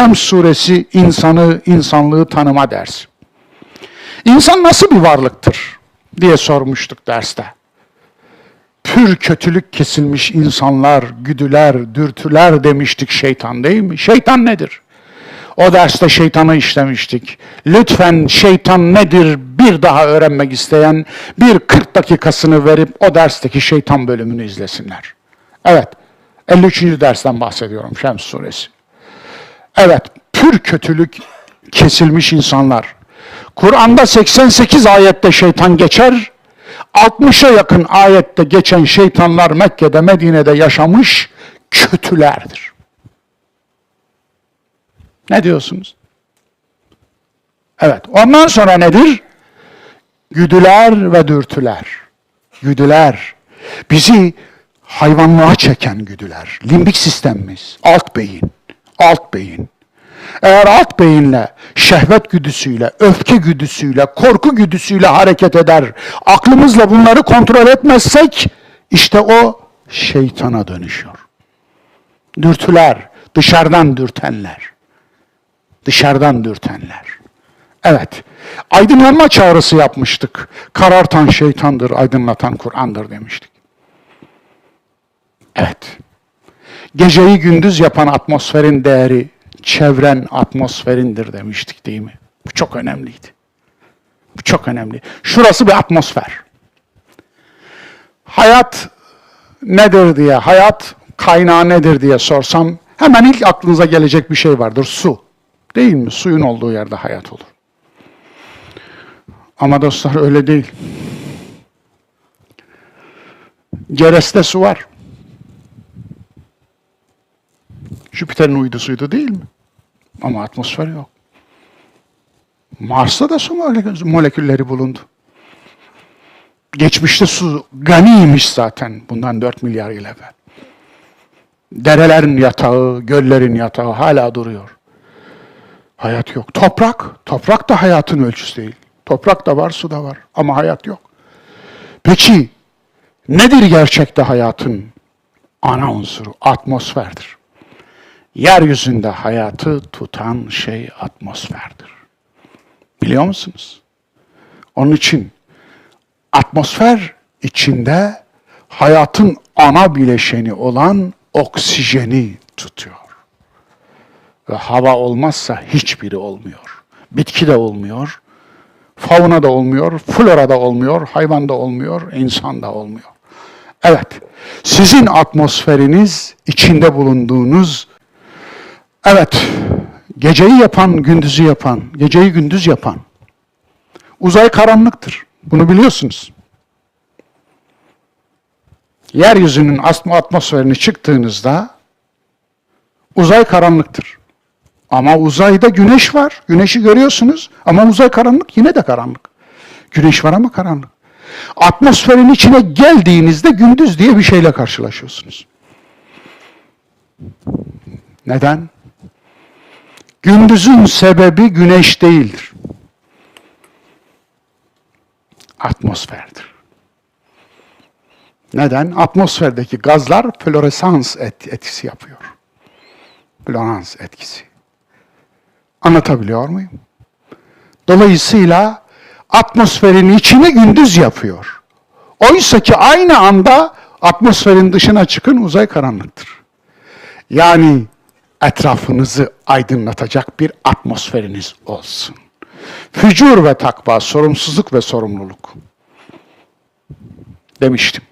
Şems suresi insanı, insanlığı tanıma dersi. İnsan nasıl bir varlıktır diye sormuştuk derste. Pür kötülük kesilmiş insanlar, güdüler, dürtüler demiştik şeytan değil mi? Şeytan nedir? O derste şeytanı işlemiştik. Lütfen şeytan nedir bir daha öğrenmek isteyen bir 40 dakikasını verip o dersteki şeytan bölümünü izlesinler. Evet, 53. dersten bahsediyorum Şems suresi. Evet, pür kötülük kesilmiş insanlar. Kur'an'da 88 ayette şeytan geçer, 60'a yakın ayette geçen şeytanlar Mekke'de, Medine'de yaşamış kötülerdir. Ne diyorsunuz? Evet, ondan sonra nedir? Güdüler ve dürtüler. Güdüler. Bizi hayvanlığa çeken güdüler. Limbik sistemimiz, alt beyin, alt beyin. Eğer alt beyinle, şehvet güdüsüyle, öfke güdüsüyle, korku güdüsüyle hareket eder, aklımızla bunları kontrol etmezsek, işte o şeytana dönüşüyor. Dürtüler, dışarıdan dürtenler. Dışarıdan dürtenler. Evet, aydınlanma çağrısı yapmıştık. Karartan şeytandır, aydınlatan Kur'an'dır demiştik. Evet, geceyi gündüz yapan atmosferin değeri, çevren atmosferindir demiştik değil mi? Bu çok önemliydi. Bu çok önemli. Şurası bir atmosfer. Hayat nedir diye, hayat kaynağı nedir diye sorsam hemen ilk aklınıza gelecek bir şey vardır. Su. Değil mi? Suyun olduğu yerde hayat olur. Ama dostlar öyle değil. Ceres'te su var. Jüpiter'in uydusuydu değil mi? Ama atmosfer yok. Mars'ta da su molekü- molekülleri bulundu. Geçmişte su ganiymiş zaten bundan 4 milyar yıl evvel. Derelerin yatağı, göllerin yatağı hala duruyor. Hayat yok. Toprak, toprak da hayatın ölçüsü değil. Toprak da var, su da var ama hayat yok. Peki nedir gerçekte hayatın ana unsuru? Atmosferdir. Yeryüzünde hayatı tutan şey atmosferdir. Biliyor musunuz? Onun için atmosfer içinde hayatın ana bileşeni olan oksijeni tutuyor. Ve hava olmazsa hiçbiri olmuyor. Bitki de olmuyor, fauna da olmuyor, flora da olmuyor, hayvan da olmuyor, insan da olmuyor. Evet, sizin atmosferiniz, içinde bulunduğunuz, evet, geceyi yapan, gündüzü yapan, geceyi gündüz yapan, uzay karanlıktır. Bunu biliyorsunuz. Yeryüzünün asma atmosferine çıktığınızda uzay karanlıktır. Ama uzayda güneş var. Güneşi görüyorsunuz ama uzay karanlık yine de karanlık. Güneş var ama karanlık. Atmosferin içine geldiğinizde gündüz diye bir şeyle karşılaşıyorsunuz. Neden? Gündüzün sebebi güneş değildir. Atmosferdir. Neden? Atmosferdeki gazlar floresans et- etkisi yapıyor. Florans etkisi. Anlatabiliyor muyum? Dolayısıyla atmosferin içini gündüz yapıyor. Oysa ki aynı anda atmosferin dışına çıkın uzay karanlıktır. Yani etrafınızı aydınlatacak bir atmosferiniz olsun. Fücur ve takva, sorumsuzluk ve sorumluluk. Demiştim.